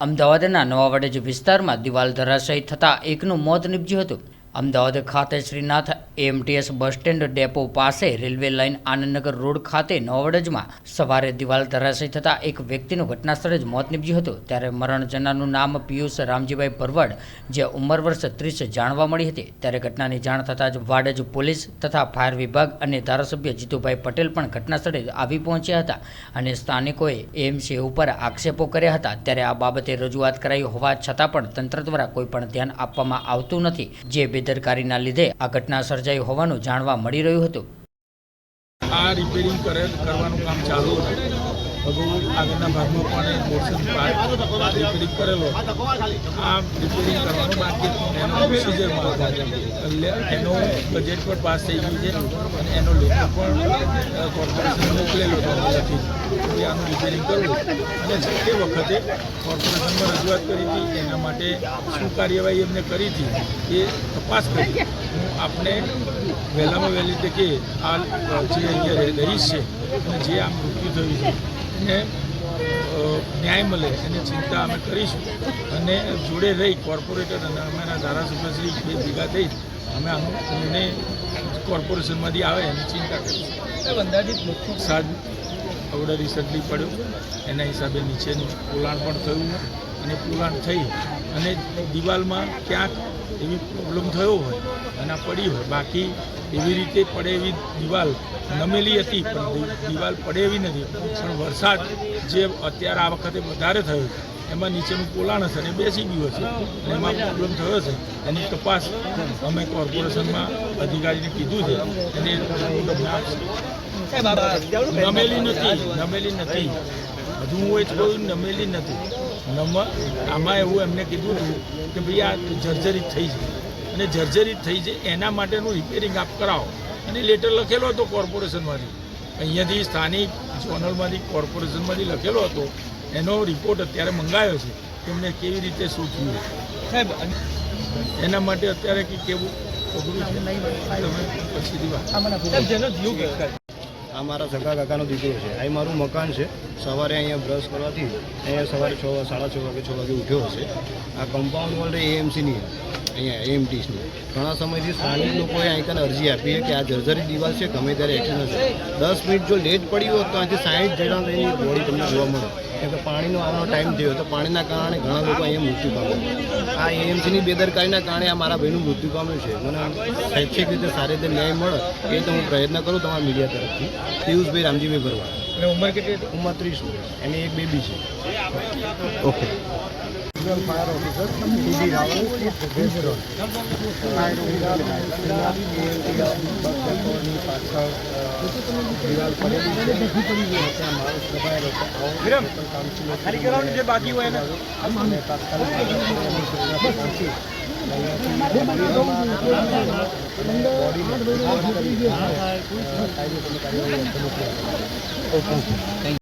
અમદાવાદના નવાવાડેજ વિસ્તારમાં દિવાલ ધરાશયી થતાં એકનું મોત નીપજ્યું હતું. અમદાવાદ ખાતે Shrinath MTS bus stand depot પાસે રેલવે લાઇન આનંદનગર રોડ ખાતે નવાવડજમાં સવારે દિવાલ ધરાશય થતાં એક વ્યક્તિનું ઘટના સ્થળે જ મોત નીપજ્યું હતું. ત્યારે મરણ જનારનું નામ પિયુષ રામજીભાઈ ભરવાડ જે ઉંમર વર્ષ ત્રીસ જાણવા મળી હતી. ત્યારે ઘટનાની જાણ થતાં જ વાડજ પોલીસ તથા ફાયર વિભાગ અને ધારાસભ્ય જીતુભાઈ પટેલ પણ ઘટના સ્થળે આવી પહોંચ્યા હતા અને સ્થાનિકોએ એમસી ઉપર આક્ષેપો કર્યા હતા. ત્યારે આ બાબતે રજૂઆત કરાઈ હોવા છતાં પણ તંત્ર દ્વારા કોઈ પણ ધ્યાન આપવામાં આવતું નથી. જે બેદરકારીના લીધે આ ઘટના સર્જાઈ હોવાનું જાણવા મળી રહ્યું હતું. આ રિપેરિંગ કરે કરવાનું કામ ચાલુ હતું. અગાઉ આગળના ભાગમાં પણ પોર્શન પાર્ટ રિપેરિંગ કરેલો. આ રિપેરિંગ કરવાનું બાકી. એનો પ્રોસિજરમાં એનો બજેટ પણ પાસ થઈ ગયું છે. અને એનો લેખો પણ કોર્પોરેશન મોકલેલો હતો પહેલાથી આનું રિપેરિંગ કરવું. અને તે વખતે કોર્પોરેશનમાં રજૂઆત કરી હતી, એના માટે શું કાર્યવાહી એમને કરી હતી, એ તપાસ કરી. હું આપને વહેલામાં વહેલી તકે આ જે અહીંયા રહે- રહીશ છે, અને જે આ મૃત્યુ થયું છે અ, ન્યાય મળે એની ચિંતા અમે કરીશું. અને જોડે રહી કોર્પોરેટર અને અમારા ધારાસભ્યશ્રી બે ભેગા થઈ અમે આનો નિર્ણય કોર્પોરેશનમાંથી આવે એની ચિંતા કરીશું. અંદાજિત સાત અવડે રિસન્ટલી પડ્યો. એના હિસાબે નીચેનું પોલાણ પણ થયું અને પોલાણ થઈ. અને દિવાલમાં ક્યાંક એવી પ્રોબ્લેમ થયો હોય અને પડી હોય. બાકી એવી રીતે પડે એવી દિવાલ નમેલી હતી પણ દિવાલ પડે એવી નથી. પણ વરસાદ જે અત્યારે આ વખતે વધારે થયો એમાં નીચેનું પોલાણ હશે અને બેસી ગયું હશે. અને એમાં પ્રોબ્લેમ થયો છે એની તપાસ અમે કોર્પોરેશનમાં અધિકારીને કીધું છે. અને નમેલી નથી નમેલી નથી. હજુ હું એ જ કહું નમેલી નથી. નમ આમાં એવું એમને કીધું હતું કે ભાઈ આ જર્જરિત થઈ છે. અને જર્જરિત થઈ જાય એના માટેનું રિપેરિંગ આપ કરાવો. અને લેટર લખેલો હતો કોર્પોરેશનમાંથી અહીંયાથી સ્થાનિક ઝોનલમાંથી કોર્પોરેશનમાંથી લખેલો હતો. એનો રિપોર્ટ અત્યારે મંગાયો છે. એમને કેવી રીતે શું થયું? સાહેબ એના માટે અત્યારે કે કેવું પગલું છે? તમે પછીથી વાત આ મારા સગા કાકાનો દીકરો છે. આ મારું મકાન છે. સવારે અહીંયા બ્રશ કરવાથી અહીંયા સવારે છ સાડા છ વાગે છ વાગે ઉઠ્યો હશે. આ કમ્પાઉન્ડ વોલ એએમસીની અહીંયા એએમટીસની ઘણા સમયથી સ્થાનિક લોકોએ અહીં અરજી આપી કે આ જર્જરી દિવાલ છે, ગમે ત્યારે એક્શન હશે દસ મિનિટ જો લેટ પડી હોત તો આજે સાઠ જણા બોડી તમને જોવા મળે. કેમ કે પાણીનો આવવાનો ટાઈમ થયો. તો પાણીના કારણે ઘણા લોકો અહીંયા મૃત્યુ પામ્યા. આ એએમસીની બેદરકારીના કારણે આ મારા ભાઈનું મૃત્યુ પામ્યું છે. મને શૈક્ષિક રીતે સારી રીતે ન્યાય મળે એ તો હું પ્રયત્ન કરું તમારા મીડિયા તરફથી. પિયુષભાઈ રામજીભાઈ ભરવા અને ઉંમર કેટલી હતી? ઉંમર ત્રીસ વર્ષ. એની એક બેબી છે. Okay. Fire officer DD Rawal Bhej road પાછળ દિવાલ પડેલી છે ત્યાં માણસ દબાયેલો છે ખાલી જે બાકી હોય એને. તાત્કાલિક પહોંચી હાથ ધરવામાં આવે.